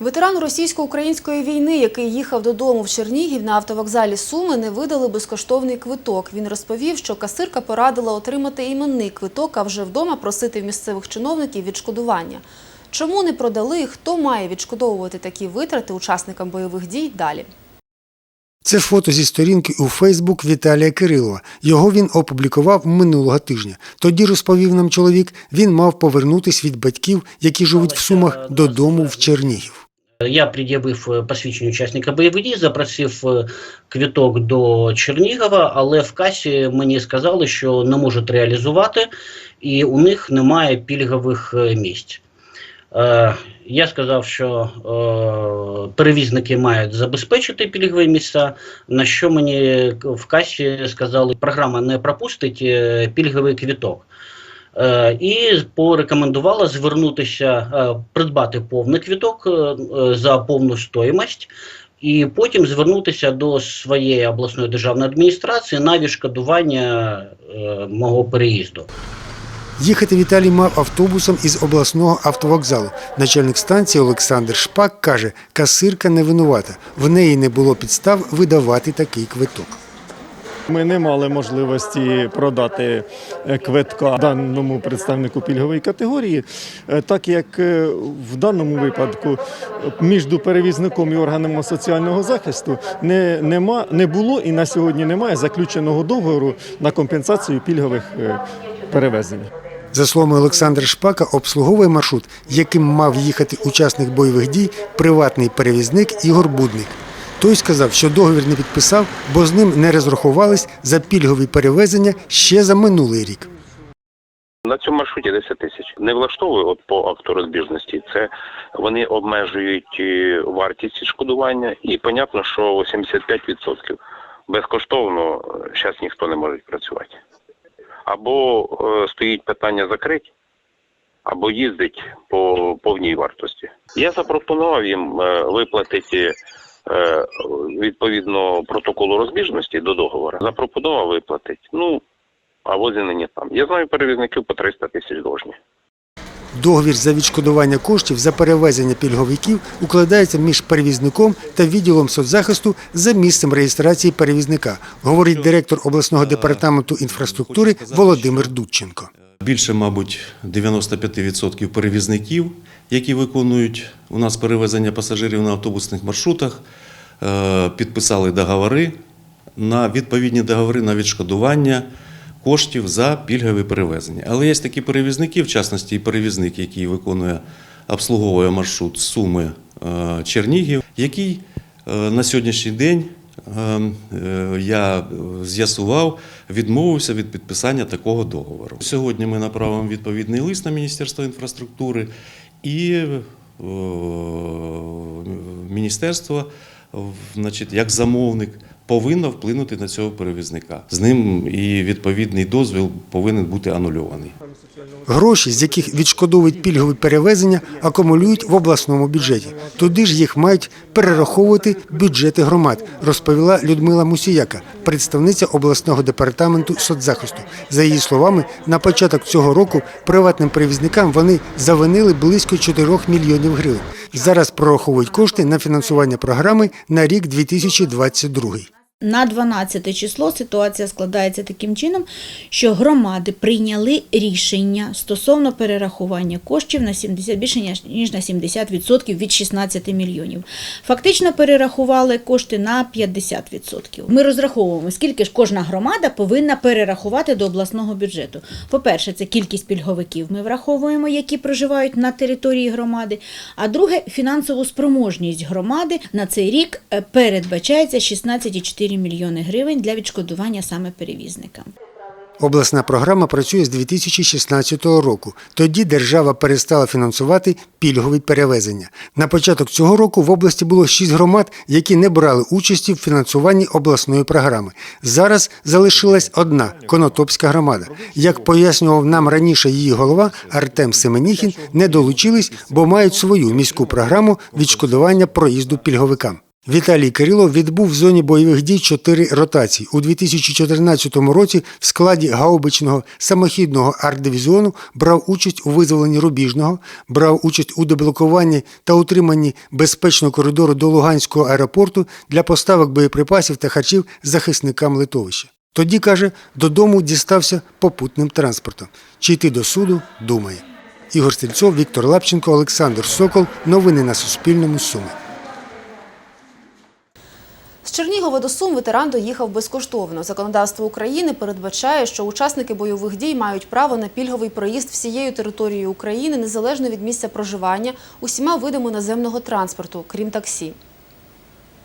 Ветеран російсько-української війни, який їхав додому в Чернігів на автовокзалі Суми, не видали безкоштовний квиток. Він розповів, що касирка порадила отримати іменний квиток, а вже вдома просити в місцевих чиновників відшкодування. Чому не продали хто має відшкодовувати такі витрати учасникам бойових дій далі? Це фото зі сторінки у Фейсбук Віталія Кирилова. Його він опублікував минулого тижня. Тоді розповів нам чоловік, він мав повернутись від батьків, які живуть в Сумах, додому в Чернігів. Я пред'явив е, посвідчення учасника бойових дій, запросив е, квіток до Чернігова, але в касі мені сказали, що не можуть реалізувати, і у них немає пільгових е, місць. Я сказав, що перевізники мають забезпечити пільгові місця. На що мені в касі сказали, програма не пропустить пільговий квіток. Е, і порекомендувала звернутися, е, придбати повний квіток е, за повну стоїмость, і потім звернутися до своєї обласної державної адміністрації на відшкодування мого переїзду. Їхати Віталій мав автобусом із обласного автовокзалу. Начальник станції Олександр Шпак каже, касирка не винувата. В неї не було підстав видавати такий квиток. Ми не мали можливості продати е, квитка даному представнику пільгової категорії, е, так як е, в даному випадку між перевізником і органами соціального захисту не, нема, не було і на сьогодні немає заключеного договору на компенсацію пільгових перевезень. За словами Олександра Шпака, обслуговує маршрут, яким мав їхати учасник бойових дій, приватний перевізник Ігор Будник. Той сказав, що договір не підписав, бо з ним не розрахувались за пільгові перевезення ще за минулий рік. На цьому маршруті 10 тисяч. Не влаштовує от по акту розбіжності. Це вони обмежують е, вартість відшкодування і, понятно, що 85% безкоштовно зараз ніхто не може працювати. Або е, стоїть питання закрити, або їздить по повній вартості. Я запропонував їм е, виплатити е, відповідно протоколу розбіжності до договору. Запропонував виплатити. Ну, а возі нині там. Я знаю перевізників по 300 тисяч должні. Договір за відшкодування коштів за перевезення пільговиків укладається між перевізником та відділом соцзахисту за місцем реєстрації перевізника, говорить директор обласного департаменту інфраструктури Володимир Дудченко. Більше, мабуть, 95% перевізників, які виконують у нас перевезення пасажирів на автобусних маршрутах, е, підписали договори на відповідні договори на відшкодування коштів за пільгові перевезення. Але є такі перевізники, в частності і перевізник, який виконує обслуговує маршрут Суми е, Чернігів, який е, на сьогоднішній день я е, з'ясував, відмовився від підписання такого договору. Сьогодні ми направимо відповідний лист на Міністерство інфраструктури і е, міністерство, значить, як замовник, повинно вплинути на цього перевізника. З ним і відповідний дозвіл повинен бути анульований. Гроші, з яких відшкодовують пільгові перевезення, акумулюють в обласному бюджеті. Туди ж їх мають перераховувати бюджети громад, розповіла Людмила Мусіяка, представниця обласного департаменту соцзахисту. За її словами, на початок цього року приватним перевізникам вони завинили близько 4 мільйонів гривень. Зараз прораховують кошти на фінансування програми на рік 2022. На 12 число ситуація складається таким чином, що громади прийняли рішення стосовно перерахування коштів на 70, більше ніж- на 70% від 16 мільйонів. Фактично перерахували кошти на 50%. Ми розраховуємо, скільки ж кожна громада повинна перерахувати до обласного бюджету. По-перше, це кількість пільговиків ми враховуємо, які проживають на території громади. А друге, фінансову спроможність громади на цей рік е, передбачається 16,4 мільйони гривень для відшкодування саме перевізникам. Обласна програма працює з 2016 року. Тоді держава перестала фінансувати пільгові перевезення. На початок цього року в області було шість громад, які не брали участі в фінансуванні обласної програми. Зараз залишилась одна Конотопська громада. Як пояснював нам раніше її голова Артем Семеніхін, не долучились, бо мають свою міську програму відшкодування проїзду пільговикам. Віталій Кирилов відбув в зоні бойових дій чотири ротації. У 2014 році в складі гаубичного самохідного арт-дивізіону брав участь у визволенні Рубіжного, брав участь у деблокуванні та утриманні безпечного коридору до Луганського аеропорту для поставок боєприпасів та харчів захисникам литовища. Тоді, каже, додому дістався попутним транспортом. Чи йти до суду, думає. Ігор Стельцов, Віктор Лапченко, Олександр Сокол. Новини на Суспільному. Суми. Чернігова до Сум ветеран доїхав безкоштовно. Законодавство України передбачає, що учасники бойових дій мають право на пільговий проїзд всією територією України незалежно від місця проживання усіма видами наземного транспорту, крім таксі.